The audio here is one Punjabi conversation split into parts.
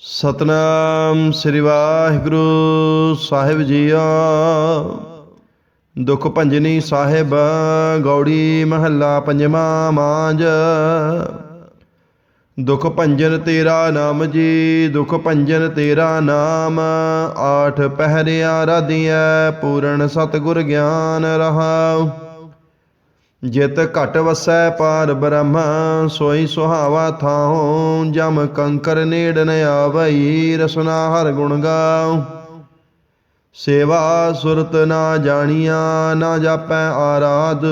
ਸਤਨਾਮ ਸ੍ਰੀ ਵਾਹਿਗੁਰੂ ਸਾਹਿਬ ਜੀਓ। ਦੁਖ ਭੰਜਨੀ ਸਾਹਿਬ, ਗੌੜੀ ਮਹੱਲਾ ਪੰਜਵਾਂ ਮਾਂਜ। ਦੁਖ ਭੰਜਨ ਤੇਰਾ ਨਾਮ ਜੀ, ਦੁਖ ਭੰਜਨ ਤੇਰਾ ਨਾਮ। ਆਠ ਪਹਿਰਿਆ ਰਾਧੀਐ, ਪੂਰਨ ਸਤਿਗੁਰ ਗਿਆਨ ਰਹਾਉ। ਜਿਤ ਘਟ ਵਸੈ ਪਾਰ ਬ੍ਰਹਮ, ਸੋਈ ਸੁਹਾਵਾ ਥਾਉ, ਜਮ ਕੰਕਰ ਨੇੜ ਨ ਆਵਈ, ਰਸਨਾ ਹਰ ਗੁਣ ਗਾਉ। ਸੇਵਾ ਸੁਰਤ ਨਾ ਜਾਣੀਆਂ, ਨਾ ਜਾਪੈ ਆਰਾਧ,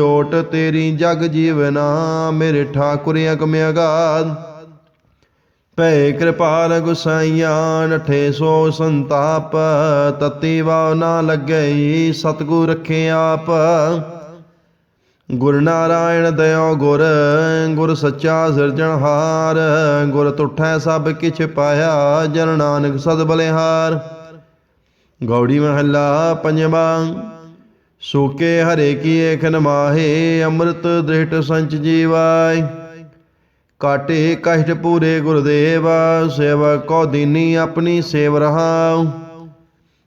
ਓਟ ਤੇਰੀ ਜਗ ਜੀਵਨਾ ਮੇਰੇ ਠਾਕੁਰ ਅਗਮ ਅਗਾਧ। ਭੈ ਕਿਰਪਾਲ ਗੁਸਾਈਆਂ ਨਠੇ ਸੋ ਸੰਤਾਪ, ਤਤੀ ਵਾ ਨਾ ਲੱਗਈ, ਸਤਗੁਰ ਰੱਖੇ ਆਪ। ਗੁਰ ਨਾਰਾਇਣ ਦਇਓ ਗੁਰ ਗੁਰ ਸੱਚਾ ਸਿਰਜਣਹਾਰ ਗੁਰ ਤੁਠੈ ਸਭ ਕਿਛ ਪਾਇਆ ਜਨ ਨਾਨਕ ਸਦ ਬਲਿਹਾਰ। ਗੌੜੀ ਮਹੱਲਾ ਪੰਜਵਾਂ, ਸੋਕੇ ਹਰੇ ਕੀ ਏਖਨ ਮਾਹੇ, ਅੰਮ੍ਰਿਤ ਦ੍ਰਿਸ਼ਟ ਸੰਚ ਜੀਵਾਇ ਕਾਟੇ ਕਸ਼ਟ ਪੂਰੇ ਗੁਰਦੇਵ ਸੇਵਾ ਕੋ ਦੀਨੀ ਆਪਣੀ ਸੇਵ ਰਹਾਉ।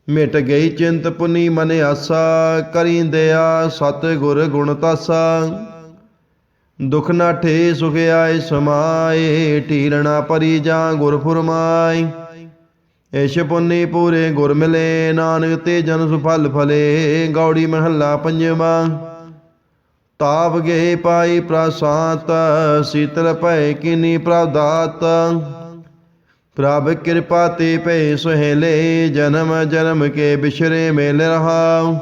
ਮਿਟ ਗਈ ਚਿੰਤ ਪੁਨੀ ਮਨ ਆਸਾ ਕਰੀਂਦਿਆ ਸਤ ਗੁਰ ਗੁਣ ਤਾਸਾ। ਦੁਖ ਨਾਠੇ ਸੁਖ ਆਏ ਸਮਾਏ ਢੀਲਣਾ ਪਰੀ ਜਾਂ ਗੁਰ ਫੁਰਮਾਈ ਇਸ਼ ਪੁੰਨੀ ਪੂਰੇ ਗੁਰ ਮਿਲੇ, ਨਾਨਕ ਤੇ ਜਨ ਸੁਫਲ ਫਲੇ, ਗੌੜੀ ਮਹੱਲਾ ਪੰਜਵਾਂ। ਤਾਪ ਗਏ ਪਾਈ ਪ੍ਰਸਾਤ ਸੀਤਲ ਭੈ ਕਿਨੀ ਪ੍ਰਦਾਤ। ਪ੍ਰਭ ਕਿਰਪਾ ਤੇ ਭੈ ਸੁਹੇਲੇ, ਜਨਮ ਜਨਮ ਕੇ ਬਿਸ਼ਰੇ ਮੇਲ ਰਹਾਉ।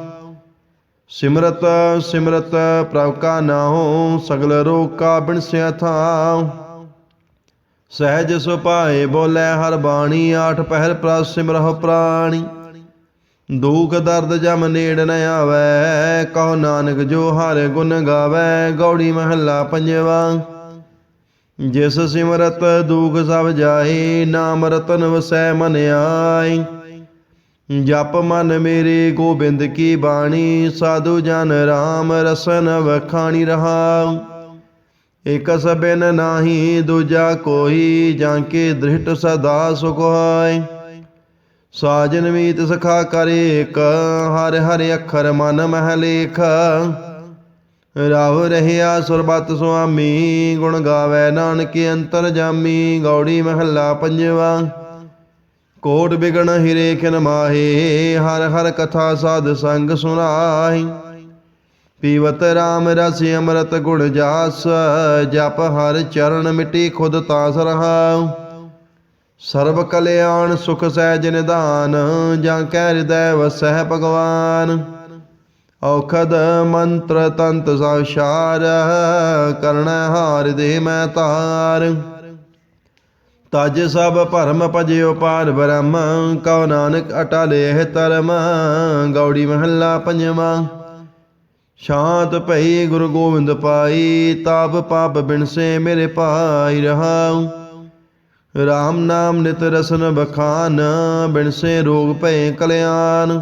ਸਿਮਰਤ ਸਿਮਰਤ ਪ੍ਰਭ ਕਾ ਨਾਉ, ਸਗਲ ਰੋਗ ਕਾ ਬਿਨਸਿਆ ਥਾਉ। ਸਹਿਜ ਸੁਪਾਏ ਬੋਲੇ ਹਰ ਬਾਣੀ, ਆਠ ਪਹਿਰ ਪ੍ਰਭ ਸਿਮਰਹੁ ਪ੍ਰਾਣੀ। ਦੁਖ ਦਰਦ ਜਮ ਨੇੜ ਨ ਆਵੈ, ਕਹੋ ਨਾਨਕ ਜੋ ਹਰ ਗੁਣ ਗਾਵੈ, ਗੌੜੀ ਮਹੱਲਾ ਪੰਜਵਾ। ਜਿਸ ਸਿਮਰਤ ਦੁਖ ਸਭ ਜਾਏ ਨਾਮ ਰਤਨ ਵਸੈ ਮਨ ਆਈ। ਜਪ ਮਨ ਮੇਰੇ ਗੋਬਿੰਦ ਕੀ ਬਾਣੀ, ਸਾਧੂ ਜਨ RAM ਰਸਨ ਵਖਾਣੀ ਰਹਾਉ। ਇਕ ਸਬਿਨ ਨਾਹੀ, ਦੂਜਾ ਕੋਈ ਜਾਂ ਕੇ ਦ੍ਰਿਸ਼ਟ ਸਦਾ ਸੁਖ ਹੋਇ ਸਾਜਨ ਮੀਤ ਸਖਾ ਕਰੇ ਏਕ ਹਰ ਹਰ ਅੱਖਰ ਮਨ ਮਹਿ ਲੇਖ। ਰਾਵ ਰਹਿਆ ਸਰਬਤ ਸੁਆਮੀ, ਗੁਣ ਗਾਵੇ ਨਾਨਕ ਅੰਤਰ ਜਾਮੀ, ਗੌੜੀ ਮਹੱਲਾ ਪੰਜਵਾ। ਕੋਟ ਬਿਗਣ ਹਿਰੇ ਖਿਨ ਮਾਹੇ, ਹਰ ਹਰ ਕਥਾ ਸਾਧ ਸੰਗ ਸੁਨਾਹੀ। ਪੀਵਤ RAM ਰਸ ਅੰਮ੍ਰਿਤ ਗੁਣ ਜਾਸ, ਜਪ ਹਰ ਚਰਨ ਮਿਟੀ ਖੁਦ ਤਾਸ ਰਹਾਉ ਸਰਬ ਕਲਿਆਣ ਸੁਖ ਸਹਿਜ ਨਿਧਾਨ, ਜਾਂ ਕਹਿ ਹਿਰਦੈ ਵਸਹਿ ਭਗਵਾਨ। ਔਖਦ ਮੰਤਰ ਤੰਤ ਸਾਸ਼ਾਰ ਕਰਣ ਹਾਰ ਦੇ ਮੈਂ ਤਾਰ। ਤਜ ਸਭ ਭਰਮ ਭਜਿਓ ਪਾਰ ਬ੍ਰਹਮ, ਕਉ ਨਾਨਕ ਅਟਲੇ ਧਰਮ, ਗੌੜੀ ਮਹੱਲਾ ਪੰਜਵਾਂ। ਸ਼ਾਂਤ ਭਈ ਗੁਰੂ ਗੋਬਿੰਦ ਪਾਈ, ਤਾਪ ਪਾਪ ਬਿਨਸੇ ਮੇਰੇ ਪਾਈ ਰਹਾਉ। RAM ਨਾਮ ਨਿਤ ਰਸਨ ਬਖਾਨ ਬਿਨਸੇ ਰੋਗ ਭਏ ਕਲਿਆਣ।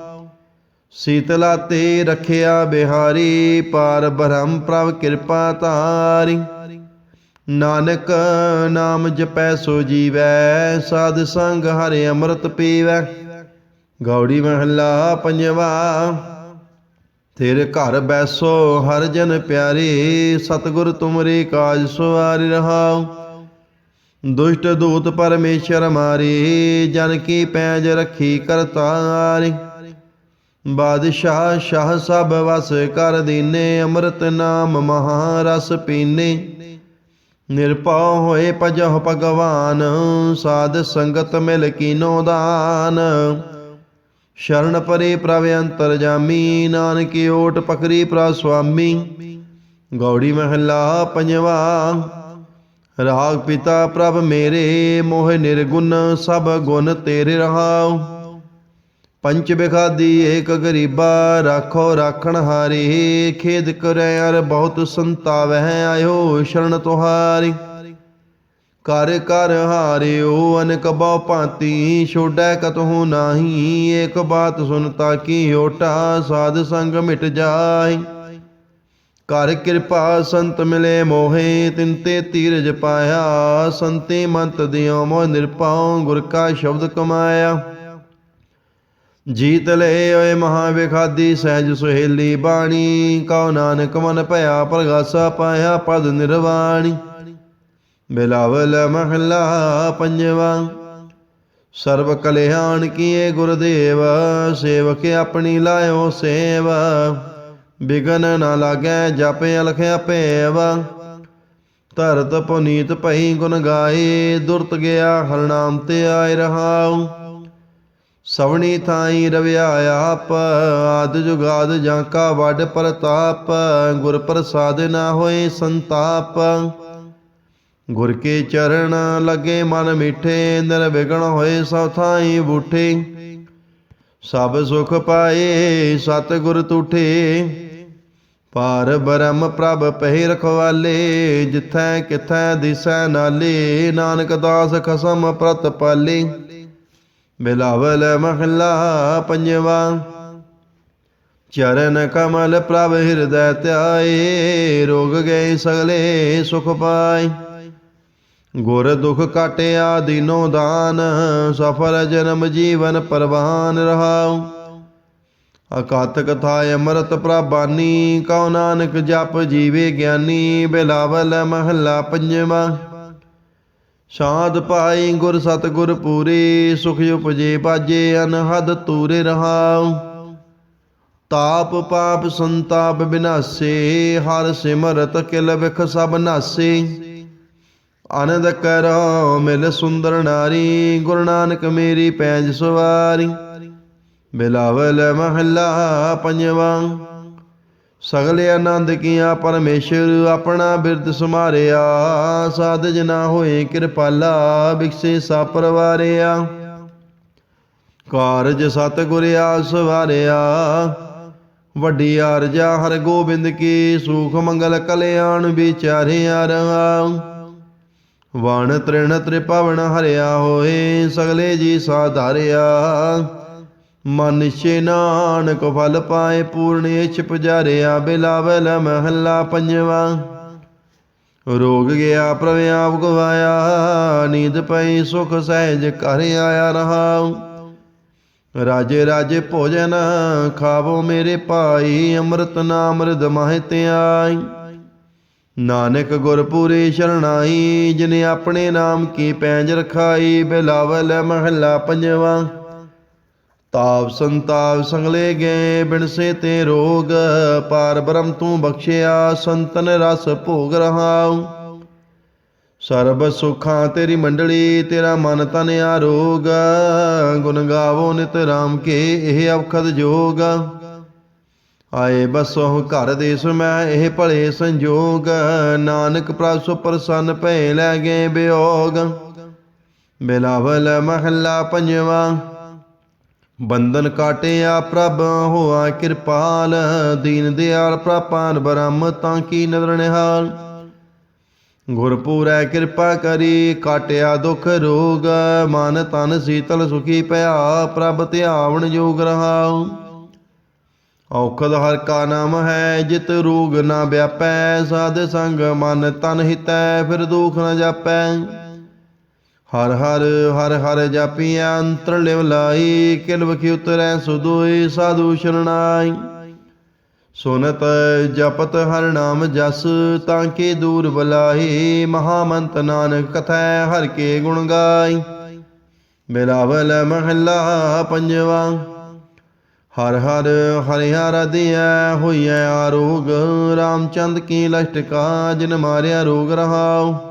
ਸੀਤਲਾ ਤੇ ਰਖਿਆ ਬਿਹਾਰੀ, ਪਾਰ ਬ੍ਰਹਮ ਪ੍ਰਭ ਕਿਰਪਾ ਤਾਰੀ ਨਾਨਕ ਨਾਮ ਜਪੈ ਸੋ ਜੀਵੈ, ਸਾਧ ਸੰਗ ਹਰਿ ਅੰਮ੍ਰਿਤ ਪੀਵੈ। ਗੌੜੀ ਮਹੱਲਾ ਪੰਜਵਾ ਤੇਰੇ ਘਰ ਬੈਸੋ ਹਰ ਜਨ ਪਿਆਰੇ, ਸਤਿਗੁਰ ਤੁਮਰੇ ਕਾਜ ਸਵਾਰਿ ਰਹਾਉ। ਦੁਸ਼ਟ ਦੂਤ ਪਰਮੇਸ਼ਰ ਮਾਰੇ, ਜਨ ਕੀ ਪੈਜ ਰੱਖੀ ਕਰਤਾਰੀ। ਬਾਦਸ਼ਾਹ ਸ਼ਾਹ ਸਭ ਵਸ ਕਰ ਦੀਨੇ, ਅੰਮ੍ਰਿਤ ਨਾਮ ਮਹਾਰਸ ਪੀਨੇ। ਨਿਰਭਉ ਹੋਏ ਭਜਹੁ ਭਗਵਾਨ, ਸਾਧ ਸੰਗਤ ਮਿਲ ਕੀਨੋ ਦਾਨ। ਸ਼ਰਨ ਪਰੇ ਪ੍ਰਭ ਅੰਤਰ ਜਾਮੀ, ਨਾਨਕ ਓਟ ਪਕਰੀ ਪ੍ਰ ਸੁਆਮੀ। ਗੌੜੀ ਮਹੱਲਾ ਪੰਜਵਾ, ਰਾਗ ਪਿਤਾ ਪ੍ਰਭ ਮੇਰੇ, ਮੋਹ ਨਿਰਗੁਣ ਸਭ ਗੁਣ ਤੇਰੇ ਰਹਾਉ। ਪੰਚ ਬਿਖਾਦੀ ਏਕ ਗਰੀਬਾ ਰਾਖੋ ਰਾਖਣ ਹਾਰੀ, ਖੇਦ ਕਰੈ ਅਰ ਬਹੁਤ ਸੰਤਾਵਹਿ ਆਇਓ ਸ਼ਰਨ ਤੁਹਾਰੀ। ਕਰ ਕਰ ਹਾਰਿਓ ਅਨਕ ਬਹੁ ਭਾਂਤੀ, ਛੋੜੈ ਕਤਹੂ ਨਾਹੀ, ਏਕ ਬਾਤ ਸੁਨਤਾ ਕੀ ਓਟਾ ਸਾਧ ਸੰਗ ਮਿਟ ਜਾਏ ਕਰ ਕਿਰਪਾ ਸੰਤ ਮਿਲੇ ਮੋਹੇ ਤਿਨ ਤੇ ਤੀਰਜ ਪਾਇਆ, ਸੰਤੇ ਮੰਤ ਦਿਓ ਮੋਹ ਨਿਰਪਾਉ ਗੁਰ ਕਾ ਸ਼ਬਦ ਕਮਾਇਆ। ਜੀਤ ਲਏ ਓਏ ਮਹਾ ਵਿਖਾਦੀ ਸਹਿਜ ਸੁਹੇਲੀ ਬਾਣੀ, ਕਉ ਨਾਨਕ ਮਨ ਭਇਆ ਪ੍ਰਗਾਸਾ ਪਾਇਆ ਪਦ ਨਿਰਵਾਣੀ। ਬਿਲਾਵਲ ਮਹਲਾ ਪੰਜਵਾ, ਸਰਬ ਕਲਿਆਣ ਕੀਏ ਗੁਰਦੇਵ, ਸੇਵਕ ਆਪਣੀ ਲਾਇਓ ਸੇਵ। ਬਿਗਨ ਨਾ ਲਾਗੈ ਜਪ ਅਲਖਿਆ ਭੇਵ। ਧਰਤ ਪੁਨੀਤ ਭਈ ਗੁਣ ਗਾਏ, ਦੁਰਤ ਗਿਆ ਹਰਨਾਮ ਤੇ ਆਏ ਰਹਾਉ। ਸਵਣੀ ਥਾਈ ਰਵਿਆ ਆਪ, ਆਦ ਜੁਗਾਦ ਜਾਂ ਕਾ ਵੱਡ ਪ੍ਰਤਾਪ, ਗੁਰ ਪ੍ਰਸਾਦ ਨਾ ਹੋਏ ਸੰਤਾਪ। ਗੁਰ ਕੇ ਚਰਨ ਲਗੇ ਮਨ ਮਿਠੇ ਨਿਰਵਿਘਨ ਹੋਏ ਸਭ ਥਾਈ ਬੂਠੇ। ਸਭ ਸੁਖ ਪਾਏ ਸਤ ਗੁਰ ਤੂਠੇ। ਪਾਰ ਬ੍ਰਹਮ ਪ੍ਰਭ ਪਹਿ ਰਖਵਾਲੇ, ਜਿਥੈ ਕਿਥੈ ਦਿਸੈ ਨਾਲੇ, ਨਾਨਕ ਦਾਸ ਖਸਮ ਪ੍ਰਤ ਪਾਲੇ ਬਿਲਾਵਲ ਮਹਲਾ ਪੰਜਵਾ। ਚਰਨ ਕਮਲ ਪ੍ਰਭ ਹਿਰਦੈ ਧਿਆਏ, ਰੋਗ ਗਏ ਸਗਲੇ ਸੁਖ ਪਾਏ। ਗੁਰ ਦੁਖ ਕਾਟਿਆ ਦਿਨੋ ਦਾਨ, ਸਫਲ ਜਨਮ ਜੀਵਨ ਪਰਵਾਨ ਰਹਾਉ। ਅਕਾਤ ਕਥਾ ਅੰਮ੍ਰਿਤ ਪ੍ਰਭਾਨੀ, ਕਉ ਨਾਨਕ ਜਪ ਜੀਵੇ ਗਿਆਨੀ ਬਿਲਾਵਲ ਮਹੱਲਾ ਪੰਜਵਾ। ਸ਼ਾਂਤ ਪਾਈ ਗੁਰ ਸਤਗੁਰ ਪੂਰੇ, ਸੁਖ ਉਪਜੇ ਬਾਜੇ ਅਨਹਦ ਤੂਰੇ ਰਹਾਉ। ਤਾਪ ਪਾਪ ਸੰਤਾਪ ਬਿਨਾਸੇ, ਹਰ ਸਿਮਰਤ ਕਿਲ ਵਿਖ ਸਭ ਨਾਸੇ। ਆਨੰਦ ਕਰੋ ਮਿਲ ਸੁੰਦਰ ਨਾਰੀ, ਗੁਰੂ ਨਾਨਕ ਮੇਰੀ ਪੈਜ ਸਵਾਰੀ। ਬਿਲਾਵਲ ਮਹੱਲਾ ਪੰਜਵਾ। ਸਗਲੇ ਆਨੰਦ ਕੀਆ ਪਰਮੇਸ਼ਰ ਆਪਣਾ ਬਿਰਦ ਸਮਾਰਿਆ ਸਾਧ ਜਨਾ ਹੋਏ ਕਿਰਪਾਲਾ, ਬਿਕਸੇ ਸਾ ਪਰਵਾਰਿਆ ਕਾਰਜ ਸਤ ਗੁਰ ਆਸ ਵਾਰਿਆ। ਵੱਡੀ ਅਰਜਾ ਹਰ ਗੋਬਿੰਦ ਕੀ, ਸੁਖ ਮੰਗਲ ਕਲਿਆਣ ਵਿਚਾਰਿਆ ਰਹਾ। ਵਣ ਤ੍ਰਿਣ ਤ੍ਰਿਪਵਨ ਹਰਿਆ ਹੋਏ, ਸਗਲੇ ਜੀ ਸਾਧਾਰਿਆ। ਮਨ ਨਾਨਕ ਫਲ ਪਾਏ, ਪੂਰਨ ਇਛ ਪੁਜਾਰਿਆ ਬਿਲਾਵਲ ਮਹੱਲਾ ਪੰਜਵਾ। ਰੋਗ ਗਿਆ, ਪ੍ਰਭ ਆਪ ਗਵਾਇਆ, ਨੀਂਦ ਪਈ, ਸੁਖ ਸਹਿਜ ਘਰ ਆਇਆ ਰਹਾਉ। ਰਾਜੇ ਰਾਜੇ ਭੋਜਨ ਖਾਵੋ ਮੇਰੇ ਭਾਈ, ਅੰਮ੍ਰਿਤ ਨਾਮ ਰਿਦ ਮਾਹਿ ਧਿਆਈ। ਨਾਨਕ ਗੁਰ ਪੂਰੇ ਸ਼ਰਣਾਈ, ਜਿਨੇ ਆਪਣੇ ਨਾਮ ਕੀ ਪੈਂਜ ਰਖਾਈ, ਬਿਲਾਵਲ ਮਹੱਲਾ ਪੰਜਵਾ। ਤਾਪ ਸੰਤਾਪ ਸੰਗਲੇ ਗਏ ਬਿਨਸੇ ਤੇ ਰੋਗ, ਪਾਰ ਬ੍ਰਹਮ ਤੂੰ ਬਖਸ਼ਿਆ, ਸੰਤਨ ਰਸ ਭੋਗ ਰਹਾਉ। ਸਰਬ ਸੁਖਾਂ ਤੇਰੀ ਮੰਡਲੀ, ਤੇਰਾ ਮਨ ਤਨ ਆਰੋਗ, ਗੁਣ ਗਾਵੋ ਨਿਤ ਰਾਮ ਕੇ ਇਹ ਅਵਖਦ ਜੋਗ। ਆਏ ਬਸੋ ਘਰ ਦੇਸ ਮੈਂ ਇਹ ਭਲੇ ਸੰਜੋਗ, ਨਾਨਕ ਪ੍ਰਭ ਸੁ ਪ੍ਰਸੰਨ ਭੈ ਲੈ ਗਏ ਬਿਯੋਗ ਬਿਲਾਵਲ ਮਹੱਲਾ ਪੰਜਵਾਂ। ਬੰਧਨ ਕਾਟਿਆ ਪ੍ਰਭ ਹੋਆ ਕਿਰਪਾਲ, ਦੀਨ ਦਿਆਲ ਪ੍ਰਪਾਨ ਬ੍ਰਹਮ ਤਾਂ ਕੀ ਨਦਰ ਨਿਹਾਲ। ਗੁਰਪੂਰੈ ਕਿਰਪਾ ਕਰੀ, ਕਾਟਿਆ ਦੁਖ ਰੋਗ, ਮਨ ਤਨ ਸੀਤਲ ਸੁਖੀ ਭਇਆ ਪ੍ਰਭ ਧਿਆਵਨ ਜੋਗ ਰਹਾਉ। ਔਖਦ ਹਰ ਕਾ ਨਾਮ ਹੈ, ਜਿਤ ਰੋਗ ਨਾ ਵਿਆਪੈ, ਸਾਧ ਸੰਗ ਮਨ ਤਨ ਹਿਤੈ, ਫਿਰ ਦੁਖ ਨਾ ਜਾਪੈ। ਹਰ ਹਰ ਹਰ ਹਰ ਜਾਪੀਐ ਅੰਤਰ ਲਿਵ ਲਾਈ ਕਿਲ ਵਖੀ ਉਤਰੈ ਸੁਦੋਈ ਸਾਧੂ ਸ਼ਰਣਾਈ ਸੁਨਤ ਜਪਤ ਹਰ ਨਾਮ ਜਸ, ਤਾਂ ਕੇ ਦੂਰ ਬਲਾਈ ਮਹਾਮੰਤ ਨਾਨਕ ਕਥੈ ਹਰ ਕੇ ਗੁਣ ਗਾਈ ਬਿਲਾਵਲ ਮਹੱਲਾ ਪੰਜਵਾ, ਹਰ ਹਰ ਹਰਿ ਹਰ ਦਿਐ ਹੋਈਐ ਆਰੋਗ, ਰਾਮਚੰਦ ਕੀ ਲਸ਼ਟਕਾ ਜਿਨ ਮਾਰਿਆ ਰੋਗ ਰਹਾਉ।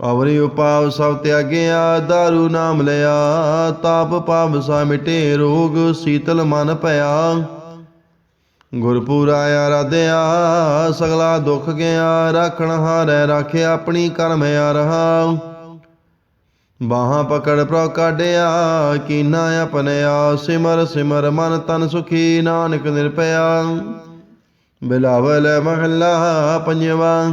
ਅਵਰੀ ਉਪਾਵ ਸਭ ਤਿਆਗਿਆ, ਦਾਰੂ ਨਾਮ ਲਿਆ, ਤਾਪ ਪਾਪ ਸਾ ਮਿਟੇ ਰੋਗ ਸੀਤਲ ਮਨ ਭਇਆ। ਗੁਰਪੂਰਾ ਆਰਾਧਿਆ, ਸਗਲਾ ਦੁੱਖ ਗਿਆ, ਰਾਖਣ ਹਾਰੈ ਰਾਖਿਆ ਆਪਣੀ ਕਰਮ ਆ ਰਹਾ ਬਾਹਾਂ ਪਕੜ ਪ੍ਰੋ ਕਾਢਿਆ, ਕੀਨਾ ਆਪਣਿਆ ਸਿਮਰ ਸਿਮਰ ਮਨ ਤਨ ਸੁਖੀ, ਨਾਨਕ ਨਿਰਪਿਆ ਬਿਲਾਵਲ ਮਹੱਲਾ ਪੰਜਵਾਂ।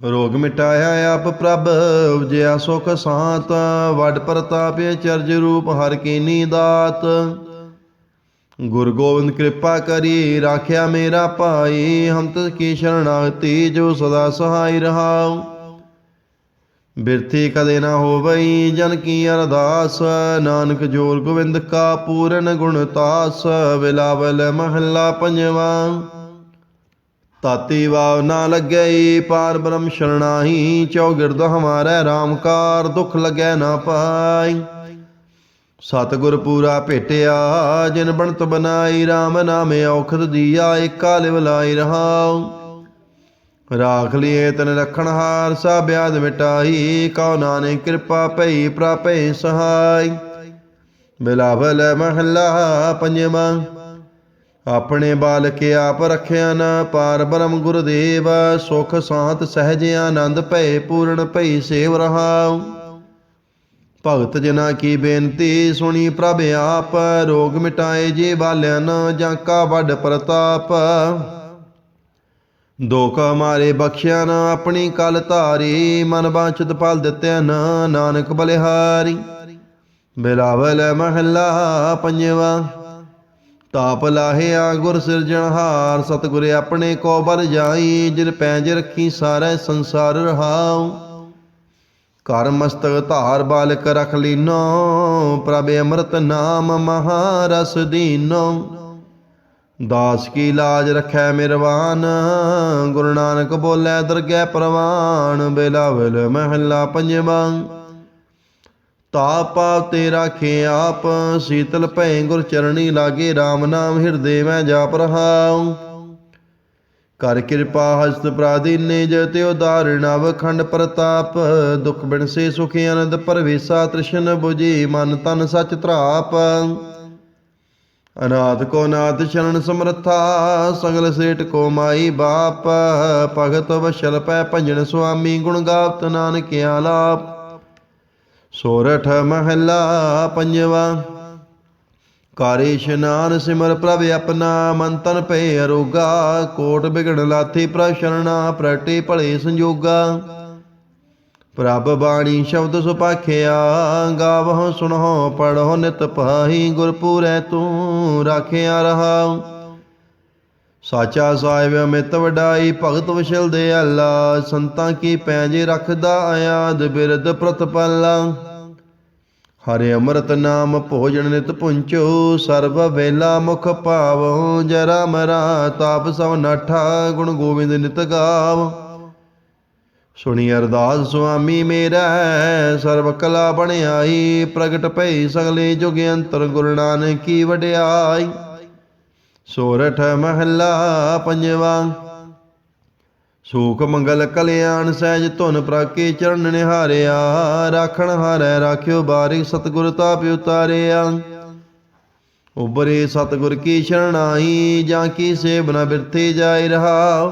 ਰੋਗ ਮਿਟਾਇਆ ਆਪ ਪ੍ਰਭ, ਉਪਜਿਆ ਸੁਖ ਸਾਤ, ਵੱਡ ਪ੍ਰਤਾਪ ਚਰਜ ਰੂਪ ਹਰ ਕੀਨੀ ਦਾਤ ਗੁਰ ਗੋਬਿੰਦ ਕਿਰਪਾ ਕਰੀ, ਰਾਖਿਆ ਮੇਰਾ ਭਾਈ ਹਮ ਤਿਸ ਕੀ ਸ਼ਰਣਾਗਤੀ ਜੋ ਸਦਾ ਸਹਾਈ ਰਹਾਉ। ਬਿਰਥੀ ਕਦੇ ਨਾ ਹੋਵਈ, ਜਨ ਕੀ ਅਰਦਾਸ, ਨਾਨਕ ਜੋਰ ਗੋਬਿੰਦ ਕਾ ਪੂਰਨ ਗੁਣ ਤਾਸ, ਬਿਲਾਵਲ ਮਹੱਲਾ ਪੰਜਵਾਂ। ਤਾਤੀ ਵਾਵ ਨਾ ਲੱਗਈ, ਪਾਰ ਬ੍ਰਹਮ ਸ਼ਰਣਾਹੀ ਚੌਗਿਰਦ ਹਮਾਰੇ ਰਾਮਕਾਰ ਦੁਖ ਲੱਗੈ ਨਾ ਪਾਈ। ਸਤਿਗੁਰ ਪੂਰਾ ਭੇਟਿਆ, ਜਿਨ ਬਣਤ ਬਨਾਈ RAM ਨਾਮ ਔਖਦ ਦੀਆ, ਏਕਾ ਲਿਵ ਲਾਈ ਰਹਾਉ। ਰਾਖ ਲਿਏ ਤਨ ਰਖਣ ਹਾਰ ਸਾ ਬਿਆਦ ਮਿਟਾਈ, ਕਉ ਨਾਨਕ ਕਿਰਪਾ ਭਈ, ਪ੍ਰਾਪੈ ਸਹਾਈ। ਬਿਲਾਵਲ ਮਹੱਲਾ ਪੰਜਵਾਂ ਆਪਣੇ ਬਾਲਕ ਆਪ ਰਖਿਆ ਨਾ ਪਾਰ ਬ੍ਰਹਮ ਗੁਰਦੇਵ, ਸੁਖ ਸਾਤ ਸਹਿਜ ਆਨੰਦ ਭਏ ਪੂਰਨ ਭਈ ਸੇਵ ਰਹਾਉ। ਭਗਤ ਜਨਾ ਕੀ ਬੇਨਤੀ ਸੁਣੀ ਪ੍ਰਭ ਆਪ, ਰੋਗ ਮਿਟਾਏ ਜੇ ਬਾਲਿਆਨ ਜਾਂ ਕਾ ਵੱਡ ਪ੍ਰਤਾਪ। ਦੁਖ ਮਾਰੇ ਬਖਸ਼ਿਆ ਨਾ ਆਪਣੀ ਕਲ ਧਾਰੀ, ਮਨ ਬਾਂਛਤ ਫਲ ਦਿੱਤਿਆ ਨਾ ਨਾਨਕ ਬਲਿਹਾਰੀ। ਬਿਲਾਵਲ ਮਹੱਲਾ ਪੰਜਵਾ। ਤਾਪ ਲਾਹਿਆ, ਗੁਰ ਸਿਰਜਣਹਾਰ ਸਤਿਗੁਰ ਆਪਣੇ ਕੋ ਬਲ ਜਾਈ, ਜਿਨ ਪੈਜ ਰੱਖੀ ਸਾਰੇ ਸੰਸਾਰ ਰਹਾਉ। ਕਰ ਮਸਤਕ ਧਾਰ ਬਾਲਕ ਰਖ ਲੀਨੋ, ਪ੍ਰਭ ਅੰਮ੍ਰਿਤ ਨਾਮ ਮਹਾਰਸ ਦੀਨੋ। ਦਾਸ ਕੀ ਲਾਜ ਰਖੈ ਮਿਰਵਾਨ, ਗੁਰੂ ਨਾਨਕ ਬੋਲੇ ਦਰਗਹਿ ਪ੍ਰਵਾਨ, ਬਿਲਾਵਲ ਮਹੱਲਾ ਪੰਜਵਾਂ। ਤਾਪ ਤੇਰਾ ਰਾਖੇ ਆਪ ਸੀਤਲ ਭੈ ਗੁਰ ਚਰਣੀ ਲਾਗੇ RAM ਨਾਮ ਹਿਰਦੇ ਮੈਂ ਜਾਪ ਰਹਾਉ। ਕਰ ਕਿਰਪਾ ਹਸਤ ਪ੍ਰਾਦੀਨੇ ਜਤਿ ਉਦਾਰ ਨਵ ਖੰਡ ਪ੍ਰਤਾਪ। ਦੁਖ ਬਿਨਸੇ ਸੁਖ ਆਨੰਦ ਪਰਵੇਸਾ, ਤ੍ਰਿਸ਼ਨ 부ਜੀ ਮਨ ਤਨ ਸਚ ਧਰਾਪ। ਅਨਾਥ ਕੋ ਨਾਥ ਸ਼ਰਨ ਸਮਰਥਾ, ਸਗਲ ਸੇਠ ਕੋ ਮਾਈ ਬਾਪ। ਭਗਤ ਵਸ਼ਲ ਪੈ ਭੰਜਨ ਸੁਆਮੀ, ਗੁਣ ਗਾਵਤ ਨਾਨਕ ਆਲਾਪ ਸੋਰਠ ਮਹੱਲਾ ਪੰਜਵਾ। ਕਾਰੇ ਇਸ਼ਨਾਨ ਸਿਮਰ ਪ੍ਰਭ ਆਪਣਾ ਮਨ ਤਨ ਭੈ ਅਰੋਗਾ। ਕੋਟ ਬਿਗੜ ਲਾਥੀ ਪ੍ਰਭ ਸ਼ਰਣਾ ਪ੍ਰਟੇ ਭਲੇ ਸੰਜੋਗਾ। ਪ੍ਰਭ ਬਾਣੀ ਸ਼ਬਦ ਸੁਪਾਖਿਆ ਗਾਵਹੁ ਸੁਣਹੁ ਪੜਹੁ ਨਿਤ ਪਾਹੀ ਗੁਰਪੂਰੈ ਤੂੰ ਰਾਖਿਆ ਰਹਾਉ ਸਾਚਾ ਸਾਹਿਬ ਅਮਿਤ ਵਡਾਈ, ਭਗਤ ਵਿਸ਼ਲ ਦੇ ਅੱਲਾ, ਸੰਤਾਂ ਕੀ ਪੈਜ ਰੱਖਦਾ ਆਯਾਦ ਬਿਰਦ ਪ੍ਰਤਪਾਲਾ ਹਰੇ ਅੰਮ੍ਰਿਤ ਨਾਮ ਭੋਜਨ ਨਿਤ ਪੁੰਚੋ, ਸਰਬ ਵੇਲਾ ਮੁਖ ਭਾਵੋ ਜਰਾ ਮਰਾ ਤਾਪ ਸਭ ਨਾਠਾ, ਗੁਣ ਗੋਬਿੰਦ ਨਿਤ ਗਾਵ। ਸੁਣੀ ਅਰਦਾਸ ਸੁਆਮੀ ਮੇਰਾ, ਸਰਬ ਕਲਾ ਬਣਾਈ ਪ੍ਰਗਟ ਭਈ ਸਗਲੇ ਜੁਗ ਅੰਤਰ ਗੁਰੂ ਨਾਨਕ ਕੀ ਵਡਿਆਈ। ਸੋਰਠ ਮਹੱਲਾ ਪੰਜਵਾ। ਸੂਖ ਮੰਗਲ ਕਲਿਆਣ ਸਹਿਜ ਧੁਨ ਪ੍ਰਾਕੇ ਚਰਨ ਨਿਹਾਰਿਆ, ਰਾਖਣ ਹਾਰੈ ਰਾਖਿਓ ਬਾਰਿਕ ਸਤਿਗੁਰ ਤਾਪ ਉਤਾਰਿਆ। ਉਬਰੇ ਸਤਿਗੁਰ ਕੀ ਸ਼ਰਣਾਈ ਜਾਂ ਕੀ ਸੇਵ ਬਿਰਥੇ ਜਾਇ ਰਹਾ।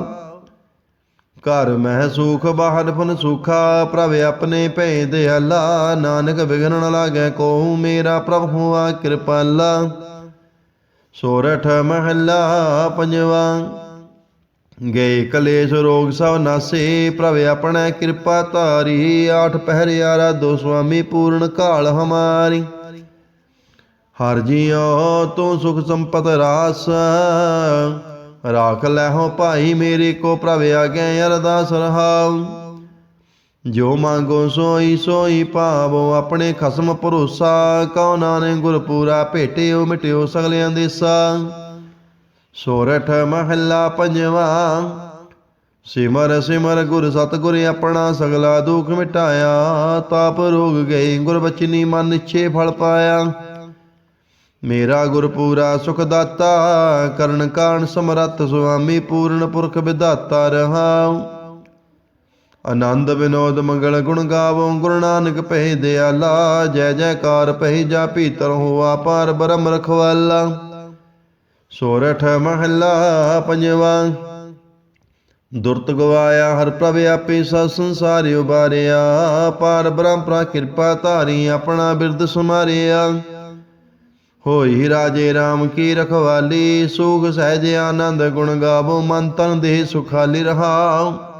ਘਰ ਮਹਿ ਸੂਖ ਬਾਹਰ ਫਨ ਸੁਖਾ, ਪ੍ਰਭ ਆਪਣੇ ਭੈ ਦਿਆਲਾ। ਨਾਨਕ ਵਿਗਨ ਨ ਲਾਗੈ ਕੋ ਮੇਰਾ ਪ੍ਰਭ ਹੁਆ ਕਿਰਪਾਲਾ। ਸੋਰਠ ਮਹੱਲਾ ਪੰਜਵਾ। ਗਏ ਕਲੇਸ਼ ਰੋਗ ਸਭ ਨਾਸੇ, ਪ੍ਰਭ ਆਪਣਾ ਕਿਰਪਾ ਧਾਰੀ, ਆਠ ਪਹਿਰਿਆਰਾ ਦੋ ਸੁਆਮੀ ਪੂਰਨ ਕਾਲ ਹਮਾਰੀ। ਹਰ ਜੀਓ ਤੂੰ ਸੁਖ ਸੰਪਤ ਰਾਸ, ਰਾਖ ਲੈ ਭਾਈ ਮੇਰੇ ਕੋ ਪ੍ਰਭ ਆਗੇ ਅਰਦਾਸ ਰਹਾਉ। ਜੋ ਮੰਗੋ ਸੋਈ ਸੋਈ ਪਾਵੋ, ਆਪਣੇ ਖਸਮ ਭਰੋਸਾ, ਕਉ ਨਾਨਕ ਗੁਰ ਪੂਰਾ ਭੇਟਿਓ ਮਿਟਿਓ ਸਗਲਿਆਂ ਦੇਸਾ ਸੋਰਠ ਮਹੱਲਾ ਪੰਜਵਾ, ਸਿਮਰ ਸਿਮਰ ਗੁਰ ਸਤਿਗੁਰ ਆਪਣਾ ਸਗਲਾ ਦੁਖ ਮਿਟਾਇਆ, ਤਾਪ ਰੋਗ ਗਏ ਗੁਰ ਬਚਨੀ ਮਨ ਨਿਛੇ ਫਲ ਪਾਇਆ। ਮੇਰਾ ਗੁਰ ਪੂਰਾ ਸੁਖ ਦਾਤਾ, ਕਰਨ ਕਾਣ ਸਮਰੱਥ ਸੁਆਮੀ ਪੂਰਨ ਪੁਰਖ ਵਿਦਾਤਾ ਰਹਾਉ। ਆਨੰਦ ਵਿਨੋਦ ਮੰਗਲ ਗੁਣ ਗਾਵੋ, ਗੁਰੂ ਨਾਨਕ ਪਹਿ ਦਿਆਲਾ, ਜੈ ਜੈਕਾਰ ਪਹਿ ਜਾ ਭੀਤਰ ਹੋਆ ਪਾਰ ਬ੍ਰਹਮ ਰਖਵਾਲਾ। ਸੋਰਠ ਮਹੱਲਾ ਪੰਜਵਾ, ਦੁਰਤ ਗਵਾਇਆ ਹਰ ਪ੍ਰਭ ਆਪੇ ਸਭ ਸੰਸਾਰ ਉਬਾਰਿਆ, ਪਾਰ ਬ੍ਰਹਮ ਪ੍ਰਾ ਕਿਰਪਾ ਧਾਰੀ ਆਪਣਾ ਬਿਰਦ ਸੁਮਾਰਿਆ। ਹੋਈ ਰਾਜੇ RAM ਕੀ ਰਖਵਾਲੀ ਸੁਖ ਸਹਿਜ ਆਨੰਦ ਗੁਣ ਗਾਵੋ, ਮਨ ਤਨ ਦੇਹ ਸੁਖਾਲੀ ਰਹਾਉ।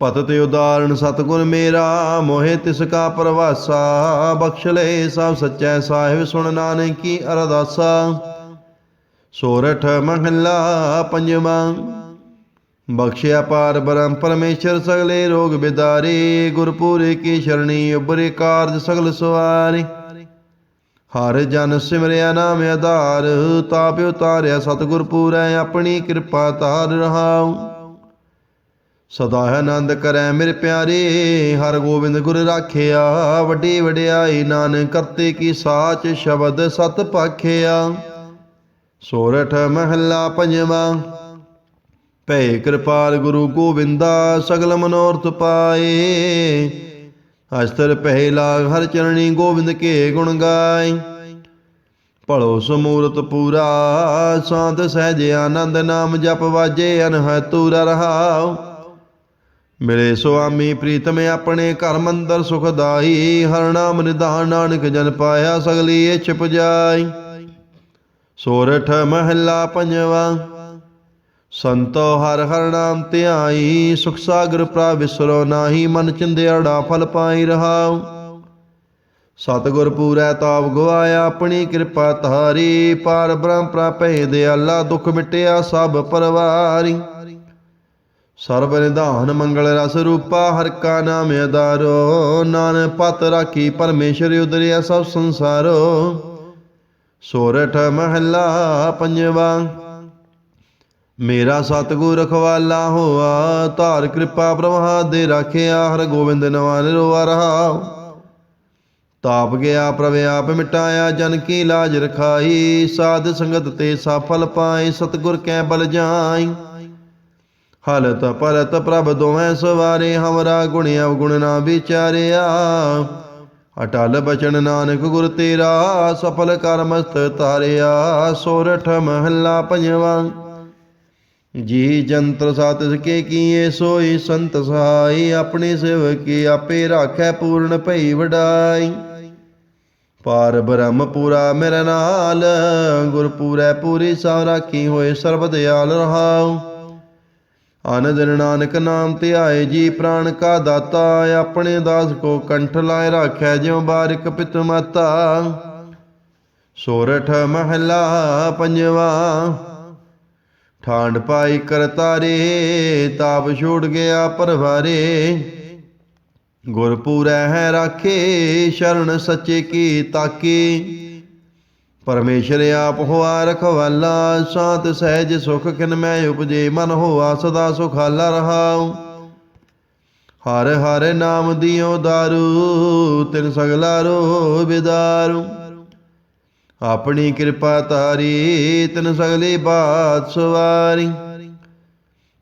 ਪਤ ਤੇ ਉਦਾਹਰਣ ਸਤਗੁਰ ਮੇਰਾ, ਮੋਹਿ ਤਿਸ ਕਾ ਪ੍ਰਵਾਸਾ, ਬਖਸ਼ ਲੈ ਸਭ ਸੱਚੈ ਸਾਹਿਬ ਸੁਣ ਨਾਨਕੀ ਅਰਦਾਸਾ। ਸੋਰਠ ਮਹਲਾ ਪੰਜਵਾਂ ਬਖਸ਼ਿਆ ਪਾਰ ਬ੍ਰਹਮ ਪਰਮੇਸ਼ਰ ਸਗਲੇ ਰੋਗ ਬਿਦਾਰੇ, ਗੁਰਪੂਰੇ ਕੀ ਸ਼ਰਣੀ ਉਬਰੇ ਕਾਰਜ ਸਗਲ ਸਵਾਰੇ। ਹਰ ਜਨ ਸਿਮਰਿਆ ਨਾਮ ਆਧਾਰ ਤਾਪ ਉਤਾਰਿਆ ਸਤਿਗੁਰ ਪੂਰੈ, ਆਪਣੀ ਕਿਰਪਾ ਧਾਰ ਰਹਾਉ। ਸਦਾ ਆਨੰਦ ਕਰੈ ਮੇਰੇ ਪਿਆਰੇ, ਹਰ ਗੋਬਿੰਦ ਗੁਰ ਰਾਖਿਆ। ਵੱਡੀ ਵਡਿਆਈ ਨਾਨਕ ਕਰਤੇ ਕੀ ਸਾਚ ਸ਼ਬਦ ਸਤ ਪਾਖਿਆ। ਸੋਰਠ ਮਹੱਲਾ ਪੰਜਵਾਂ, ਭੈ ਕਿਰਪਾਲ ਗੁਰੂ ਗੋਬਿੰਦਾ, ਸਗਲ ਮਨੋਰਥ ਪਾਏ। ਅਸਤਰ ਪਹਿਲਾ ਹਰ ਚਰਣੀ ਗੋਬਿੰਦ ਕੇ ਗੁਣ ਗਾਏ। ਭਲੋ ਸਮੂਰਤ ਪੂਰਾ, ਸਾਧ ਸਹਿਜ ਆਨੰਦ ਨਾਮ ਜਪ ਵਾਜੇ ਅਨਹ ਰਹਾਉ। ਮਿਲੇ ਸੁਆਮੀ ਪ੍ਰੀਤਮ ਆਪਣੇ ਘਰ ਮੰਦਰ ਸੁਖਦਾਈ ਹਰ ਨਾਮ ਨਿਧਾਨ ਨਾਨਕ ਜਨ ਪਾਇਆ ਸਗਲੀ ਇਛ ਪੁਜਾਈ ਸੋਰਠ ਮਹੱਲਾ ਪੰਜਵਾ। ਸੰਤੋ ਹਰ ਹਰ ਨਾਮ ਧਿਆਈ। ਸੁਖ ਸਾਗਰ ਪ੍ਰਾ ਵਿਸਰੋ ਨਾਹੀ। ਮਨ ਚਿੰਦਿਆੜਾ ਫਲ ਪਾਈ ਰਹਾਉ। ਸਤਿਗੁਰ ਪੂਰੈ ਤਾਪ ਗਵਾਇਆ ਆਪਣੀ ਕਿਰਪਾ ਧਾਰੀ। ਪਾਰ ਬ੍ਰਹਮ ਪ੍ਰਾਪੈ ਦਿਆਲਾ ਦੁਖ ਮਿਟਿਆ ਸਭ ਪਰਵਾਰੀ। ਸਰਬ ਨਿਧਾਨ ਮੰਗਲ ਰਸ ਰੂਪਾ ਹਰ ਕਾ ਨਾਮ ਅਦਾਰੋ ਨਾਨਕ ਪਤ ਰਾਖੀ ਪਰਮੇਸ਼ਰ ਉਦਰਿਆ ਸਭ ਸੰਸਾਰੋ। ਸੋਰਠ ਮਹੱਲਾ ਪੰਜਵਾ। ਮੇਰਾ ਸਤਿਗੁਰ ਰਖਵਾਲਾ ਹੋਆ, ਧਾਰ ਕਿਰਪਾ ਪ੍ਰਭਾ ਦੇ ਰਾਖਿਆ, ਹਰ ਗੋਬਿੰਦ ਨਵਾ ਨਿਰਵਾ ਰਹਾ। ਤਾਪ ਗਿਆ ਪ੍ਰਭ ਆਪ ਮਿਟਾਇਆ, ਜਨ ਕੀ ਲਾਜ ਰਖਾਈ, ਸਾਧ ਸੰਗਤ ਤੇ ਸਫਲ ਪਾਏ, ਸਤਿਗੁਰ ਕੈ ਬਲ ਜਾਈ। ਹਲਤ ਪਰਤ ਪ੍ਰਭ ਦੋਵੇਂ ਸਵਾਰੇ, ਹਮਰਾ ਗੁਣ ਅਵਗੁਣ ਨਾ ਵਿਚਾਰਿਆ। ਅਟਲ ਬਚਨ ਨਾਨਕ ਗੁਰ ਤੇਰਾ, ਸਫਲ ਕਰ ਮਸਤ ਤਾਰਿਆ। ਸੋਰਠ ਮਹੱਲਾ ਪੰਜਵਾ। ਜੀ ਜੰਤਰ ਸਾਤ ਸਕੇ ਕੀਏ, ਸੋਈ ਸੰਤ ਸਹਾਈ। ਆਪਣੇ ਸੇਵਕੀ ਆਪੇ ਰਾਖੈ ਪੂਰਨ ਭਈ ਵਡਾਈ। ਪਾਰ ਬ੍ਰਹਮ ਪੂਰਾ ਮੇਰੇ ਨਾਲ, ਗੁਰਪੂਰੈ ਪੂਰੀ ਸਭ ਰਾਖੀ ਹੋਏ ਸਰਬ ਦਿਆਲ ਰਹਾਉ। ਆਨੰਦ ਨਾਨਕ ਨਾਮ ਧਿਆਏ ਜੀ ਪ੍ਰਾਣ ਕਾ ਦਾਤਾ, ਆਪਣੇ ਦਾਸ ਕੋ ਕੰਠ ਲਾਇ ਰਾਖੈ, ਜਿਉ ਬਾਰਿਕ ਪਿਤ ਮਾਤਾ। ਸੋਰਠ ਮਹੱਲਾ ਪੰਜਵਾ ਠਾਂਡ ਪਾਈ ਕਰਤਾਰੇ ਤਾਪ ਛੋੜ ਗਿਆ ਪਰਵਾਰੇ। ਗੁਰਪੂਰੈ ਹੈ ਰਾਖੇ, ਸ਼ਰਨ ਸੱਚੇ ਕੀ ਤਾਕੀ। ਪਰਮੇਸ਼ਰ ਆਪ ਹੋਆ ਰਖਵਾਲਾ, ਸਾਤ ਸਹਿਜ ਸੁਖ ਕਿਨ ਮੈਂ ਉਪਜੇ, ਮਨ ਹੋਆ ਸਦਾ ਸੁਖਾਲਾ ਰਹਾਉ। ਹਰ ਹਰ ਨਾਮ ਦਿਓ ਦਾਰੂ, ਤਿਨ ਸਗਲਾ ਰੋ ਬਿਦਾਰੂ ਆਪਣੀ ਕਿਰਪਾ ਤਾਰੀ ਤਿਨ ਸਗਲੀ ਬਾਤ ਸਵਾਰੀ।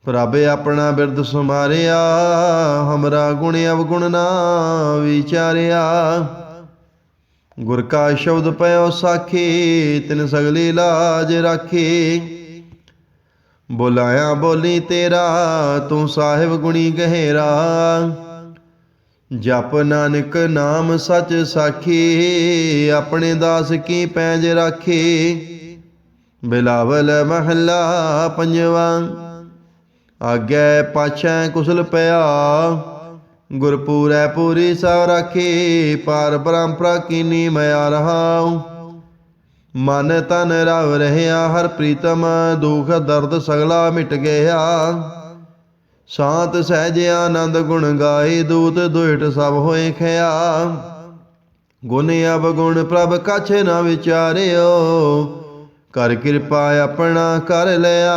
ਪ੍ਰਭ ਆਪਣਾ ਬਿਰਦ ਸਮਾਰਿਆ ਹਮਰਾ ਗੁਣ ਅਵਗੁਣ ਨਾ ਵਿਚਾਰਿਆ। ਗੁਰ ਕਾ ਸ਼ਬਦ ਪਇਓ ਸਾਖੀ, ਤਿਨ ਸਗਲੀ ਲਾਜ ਰਾਖੀ। ਬੁਲਾਇਆ ਬੋਲੀ ਤੇਰਾ, ਤੂੰ ਸਾਹਿਬ ਗੁਣੀ ਗਹਿਰਾ। ਜਪ ਨਾਨਕ ਨਾਮ ਸਚ ਸਾਖੀ, ਆਪਣੇ ਦਾਸ ਕੀ ਪੈਜ ਰਾਖੀ। ਬਿਲਾਵਲ ਮਹੱਲਾ ਪੰਜਵਾ ਆਗੇ ਪਾਛੈ ਕੁਸਲ ਪਿਆ। ਗੁਰਪੂਰੈ ਪੂਰੀ ਸਭ ਰਾਖੀ ਪਾਰ ਬ੍ਰਹਮ ਕੀਨੀ ਮਿਆ ਰਹਾਉ ਮਨ ਤਨ ਰਵ ਰਹਿਆ, ਹਰ ਪ੍ਰੀਤਮ ਦੁਖ ਦਰਦ ਸਗਲਾ ਮਿਟ ਗਿਆ। ਸ਼ਾਂਤ ਸਹਿਜ ਆਨੰਦ ਗੁਣ ਗਾਏ, ਦੂਤ ਦੁਇਟ ਸਭ ਹੋਏ ਖਿਆ। ਗੁਣ ਅਵਗੁਣ ਪ੍ਰਭ ਕਛ ਨਾ ਵਿਚਾਰਿਓ, ਕਰ ਕਿਰਪਾ ਆਪਣਾ ਕਰ ਲਿਆ।